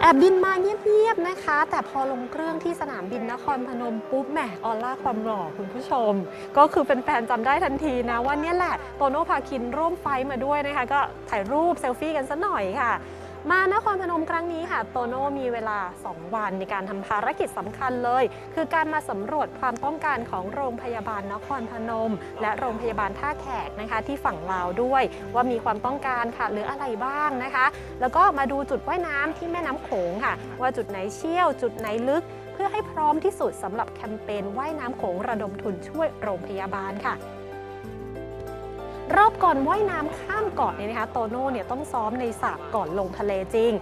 แอบบินมาเงียบๆนะคะ แต่พอลงเครื่องที่สนามบินนครพนมปุ๊บแหมออล่าความหล่อคุณผู้ชม ก็คือแฟนๆจำได้ทันทีนะว่าเนี่ยแหละโตโน่พาคินร่วมไฟมาด้วยนะคะ ก็ถ่ายรูปเซลฟี่กันซะหน่อยค่ะ มานครพนมครั้งนี้ค่ะ โตโน่มีเวลา 2 วันในการทำภารกิจสำคัญเลย คือการมาสำรวจความต้องการของโรงพยาบาลนครพนม และโรงพยาบาลท่าแขกนะคะที่ฝั่งลาวด้วย ว่ามีความต้องการค่ะหรืออะไรบ้างนะคะ แล้วก็มาดูจุดว่ายน้ำที่แม่น้ำโขงค่ะ ว่าจุดไหนเชี่ยว จุดไหนลึก เพื่อให้พร้อมที่สุดสำหรับแคมเปญว่ายน้ำโขงระดมทุนช่วยโรงพยาบาลค่ะ รอบก่อนว่ายน้ำข้ามเกาะเนี่ยนะคะโตโน่เนี่ยต้องซ้อมในสระก่อนลงทะเลจริง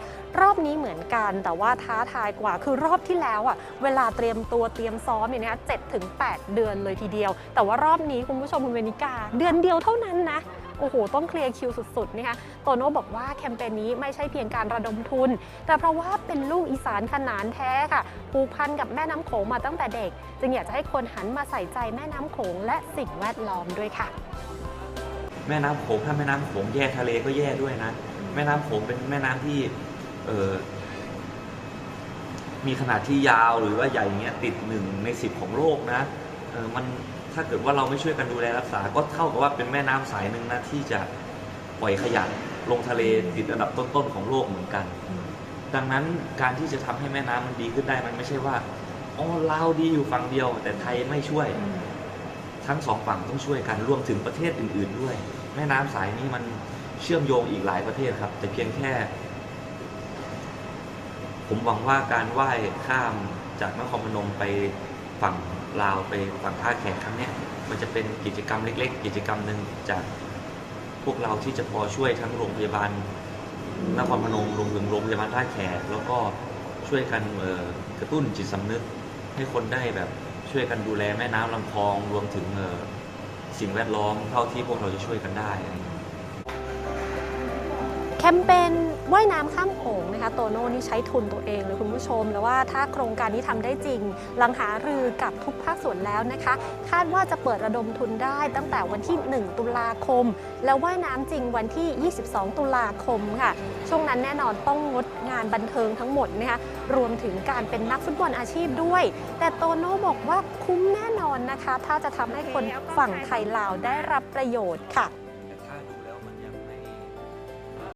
รอบนี้เหมือนกันแต่ว่าท้าทายกว่าคือรอบที่แล้วอะเวลาเตรียมตัวเตรียมซ้อมเนี่ยนะคะเจ็ดถึงแปดเดือนเลยทีเดียว แต่ว่ารอบนี้คุณผู้ชมคุณเวนิกา เดือนเดียวเท่านั้นนะโอ้โห ต้องเคลียร์คิวสุดๆนะคะโตโน่บอกว่าแคมเปญนี้ไม่ใช่เพียงการระดมทุน แต่เพราะว่าเป็นลูกอีสานขนานแท้ค่ะ ผูกพันกับแม่น้ำโขงมาตั้งแต่เด็ก จึงอยากจะให้คนหันมาใส่ใจแม่น้ำโขงและสิ่งแวดล้อมด้วยค่ะ แม่น้ำโขงถ้าแม่น้ำโขงแย่ทะเลก็แย่ด้วยนะ แม่น้ำโขงเป็นแม่น้ำที่ เออมีขนาดที่ยาวหรือว่าใหญ่อย่างเงี้ยติดหนึ่งในสิบของโลกนะเออมันถ้าเกิดว่าเราไม่ช่วยกันดูแลรักษา ก็เท่ากับว่าเป็นแม่น้ำสายหนึ่งนะที่จะปล่อยขยะลงทะเลติดอันดับต้นๆของโลกเหมือนกัน ดังนั้นการที่จะทำให้แม่น้ำมันดีขึ้นได้มันไม่ใช่ว่าอ๋อลาวดีอยู่ฝั่งเดียว แต่ไทยไม่ช่วย ทั้งสองฝั่งต้องช่วยกันรวมถึงประเทศอื่น ๆด้วย แม่น้ำสายนี้มันเชื่อมโยงอีกหลายประเทศครับ แต่เพียงแค่ ผมหวังว่าการว่ายข้ามจากนครพนมไปฝั่งลาวไปฝั่งท่าแขกครั้งนี้มันจะเป็นกิจกรรมเล็ก ๆ กิจกรรมหนึ่งจากพวกเราที่จะพอช่วยทั้งโรงพยาบาลนครพนมรวมถึงโรงพยาบาลท่าแขกแล้วก็ช่วยกันกระตุ้นจิตสำนึกให้คนได้แบบ ช่วยกันดูแลแม่น้ำลำคลองรวมถึงเอ่อสิ่งแวดล้อมเท่าที่พวกเราจะช่วยกันได้อะไรอย่างเงี้ย แคมเปญ ว่ายน้ำข้ามโขงนะคะโตโน่นี่ใช้ทุนตัวเองเลยคุณผู้ชม แล้วว่าถ้าโครงการนี้ทำได้จริง หลังหารือกับทุกภาคส่วนแล้วนะคะ คาดว่าจะเปิดระดมทุนได้ตั้งแต่วันที่ 1 ตุลาคม แล้วว่ายน้ำจริงวันที่ 22 ตุลาคมค่ะ ช่วงนั้นแน่นอนต้องงดงานบันเทิงทั้งหมดนะคะรวมถึงการเป็นนักฟุตบอลอาชีพด้วย แต่โตโน่บอกว่าคุ้มแน่นอนนะคะ ถ้าจะทำให้คนฝั่งไทยลาวได้รับประโยชน์ค่ะ